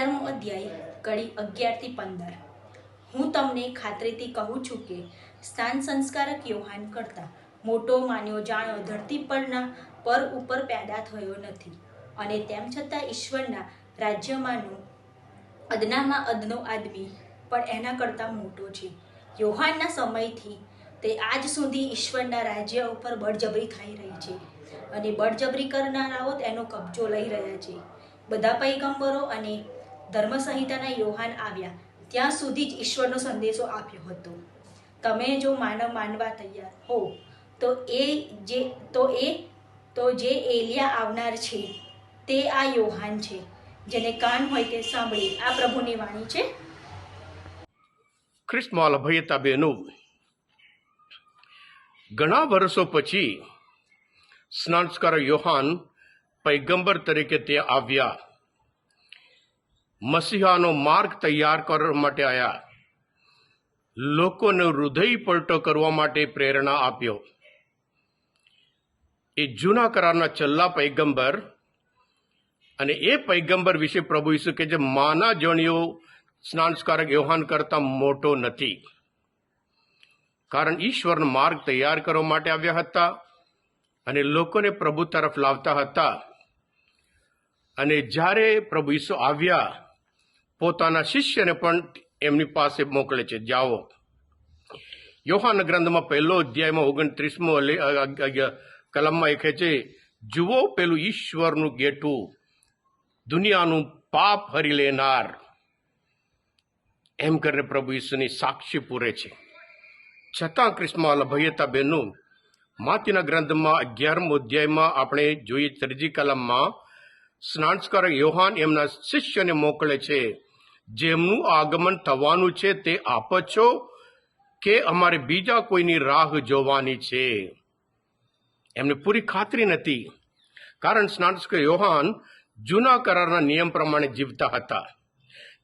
અધ્યાય, કડી અગિયારથી પંદર. હું તમને ખાતરીથી કહું છું કે સ્થાન સંસ્કારક યોહાન કરતાં મોટો માન્યો જાણ્યો ધરતી પરના પર ઉપર પેદા થયો નથી. અને તેમ છતાં ઈશ્વરના રાજ્યમાંનો અદનામાં અદનો આદમી પણ એના કરતાં મોટો છે. યોહાનના સમયથી તે આજ સુધી ઈશ્વરના રાજ્ય ઉપર બળજબરી થઈ રહી છે અને બળજબરી કરનારાઓ તેનો કબજો લઈ રહ્યા છે. બધા પૈગંબરો અને ધર્મસંહિતાના યોહાન આવ્યા. ત્યાં સુધી જ ઈશ્વરનો સંદેશો આપ્યો હતો. તમે જો માનવ માનવા તૈયાર હો, તો એ જે, તો એ, તો જે એલિયા આવનાર છે, તે આ યોહાન છે. જેને કાન હોય તે સાંભળે. આ પ્રભુની વાણી છે. ખ્રિસ્તમાં અભયતા બહેનો ઘણા વર્ષો પછી સ્નાનસ્કાર યોહાન પૈગંબર તરીકે તે આવ્યા. મસીહાનો માર્ગ તૈયાર કરવા માટે આવ્યા લોકોને હૃદય પલટો કરવા માટે પ્રેરણા આપ્યો. એ જૂના કરારના છેલ્લા પૈગંબર અને એ પૈગંબર વિશે પ્રભુ ઈસુ કે જે માના જણીઓ સ્નાનસ્કારક યોહાન કરતા મોટો નથી. કારણ ઈશ્વરનો માર્ગ તૈયાર કરવા માટે આવ્યા હતા અને લોકોને પ્રભુ તરફ લાવતા હતા. અને જ્યારે પ્રભુ ઈસુ આવ્યા પોતાના શિષ્યને પણ એમની પાસે મોકલે છે. જાઓ. યોહાન ગ્રંથમાં પહેલો અધ્યાયમાં ઓગણત્રીસમો કલમમાં કહે છે, જુઓ પેલું ઈશ્વરનું ગેટું, દુનિયાનું પાપ હરી લેનાર. એમ કરીને પ્રભુ ઈશ્વરની સાક્ષી પૂરે છે. છતાં ક્રિસ્મા ભયતા બેનું માતીના ગ્રંથમાં અગિયારમો અધ્યાયમાં આપણે જોઈએ, ત્રીજી કલમમાં સ્નાનસ્કાર યોહાન એમના શિષ્યને મોકલે છે જેમનું આગમન થવાનું છે તે આપો છો કે અમારે બીજા કોઈની રાહ જોવાની છે? એમને પૂરી ખાતરી નથી. કારણ સ્નાતક યોહાન જૂના કરારના નિયમ પ્રમાણે જીવતા હતા.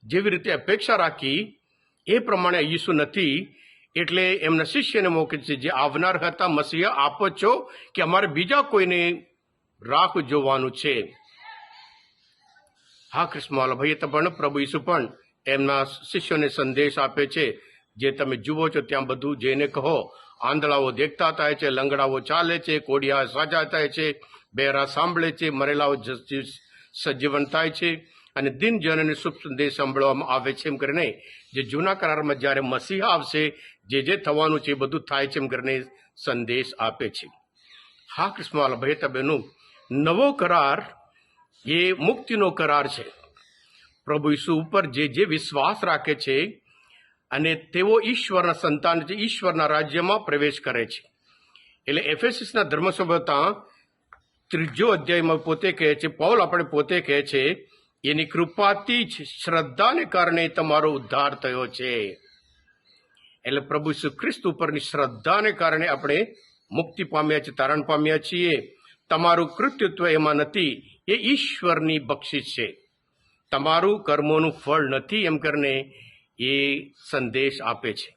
જેવી રીતે અપેક્ષા રાખી, એ પ્રમાણે ઈસુ નથી, એટલે એમના શિષ્યને મોકલે છે જે આવનાર હતા, મસીહ આપો છો કે અમારે બીજા કોઈને રાહ જોવાનું છે. હા તો પણ પ્રભુ ઈસુ પણ એમના શિષ્યોને સંદેશ આપે છે. જે તમે જુઓ છો ત્યાં બધું જઈને કહો. આંધળાઓ દેખતા થાય છે, લંગડાઓ ચાલે છે, કોડિયા સાજા થાય છે, બેરા સાંભળે છે, મરેલાઓ સજીવન થાય છે અને દિનજનને શુભ સંદેશ સાંભળવામાં આવે છે એમ કરીને જે જૂના કરારમાં જ્યારે મસીહ આવશે, જે જે થવાનું છે એ બધું થાય છે એમ કરીને સંદેશ આપે છે. હા કૃષ્ણ ભાઈ તબેનું નવો કરાર એ મુક્તિનો કરાર છે. પ્રભુ ઈસુ ઉપર જે જે વિશ્વાસ રાખે છે અને તેઓ ઈશ્વરના સંતાન છે, ઈશ્વરના રાજ્યમાં પ્રવેશ કરે છે. એટલે એફએસએસના ધર્મસભ્યતા ત્રીજો અધ્યાયમાં પોતે કહે છે, પૌલ આપણે પોતે કહે છે, એની કૃપાથી જ શ્રદ્ધાને કારણે તમારો ઉદ્ધાર થયો છે. એટલે પ્રભુ શ્રી ખ્રિસ્ત ઉપરની શ્રદ્ધાને કારણે આપણે મુક્તિ પામ્યા છીએ, તારણ પામ્યા છીએ. તમારું કૃત્યત્વ એમાં નથી. એ ઈશ્વરની બક્ષિસ છે. તમારું કર્મોનું ફળ નથી એમ કરીને એ સંદેશ આપે છે.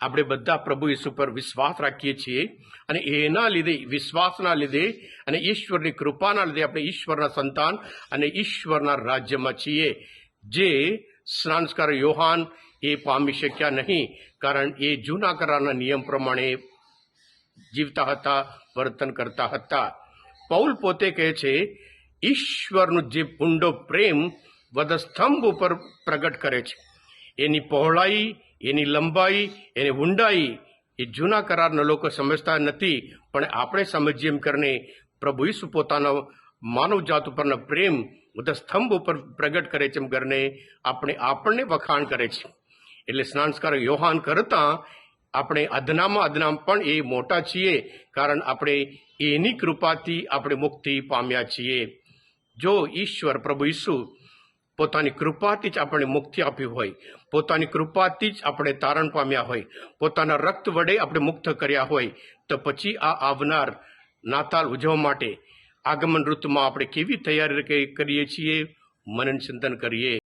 આપણે બધા પ્રભુ ઈસુ પર વિશ્વાસ રાખીએ છીએ અને એના લીધે, વિશ્વાસના લીધે અને ઈશ્વરની કૃપાના લીધે આપણે ઈશ્વરના સંતાન અને ઈશ્વરના રાજ્યમાં છીએ. જે સ્નાનસ્કાર યોહાન એ પામી શક્યા નહીં કારણ એ જૂના કરારના નિયમ પ્રમાણે જીવતા હતા, વર્તન કરતા હતા. પૌલ પોતે કહે છે ઈશ્વરનું જે ઊંડો પ્રેમ વધસ્તંભ ઉપર પ્રગટ કરે છે. એની પહોળાઈ, એની લંબાઈ, એની ઊંડાઈ એ જૂના કરારના લોકો સમજતા નથી, પણ આપણે સમજીએ એમ કરીને પ્રભુ ઈસુ પોતાના માનવ જાત ઉપરના પ્રેમ બધા સ્તંભ ઉપર પ્રગટ કરે છે એમ કરીને આપણે આપણને વખાણ કરે છે. એટલે સ્નાનસ્કાર યોહાન કરતા આપણે અદનામાં અદનામ પણ એ મોટા છીએ, કારણ આપણે એની કૃપાથી આપણે મુક્તિ પામ્યા છીએ. જો ઈશ્વર પ્રભુ ઈસુ પોતાની કૃપાથી જ આપણે મુક્તિ આપી હોય, પોતાની કૃપાથી જ આપણે તારણ પામ્યા હોય, પોતાના રક્ત વડે આપણે મુક્ત કર્યા હોય, તો પછી આ આવનાર નાતાલ ઉજવવા માટે આગમન ઋતુમાં આપણે કેવી તૈયારી કરીએ છીએ? મનન ચિંતન કરીએ.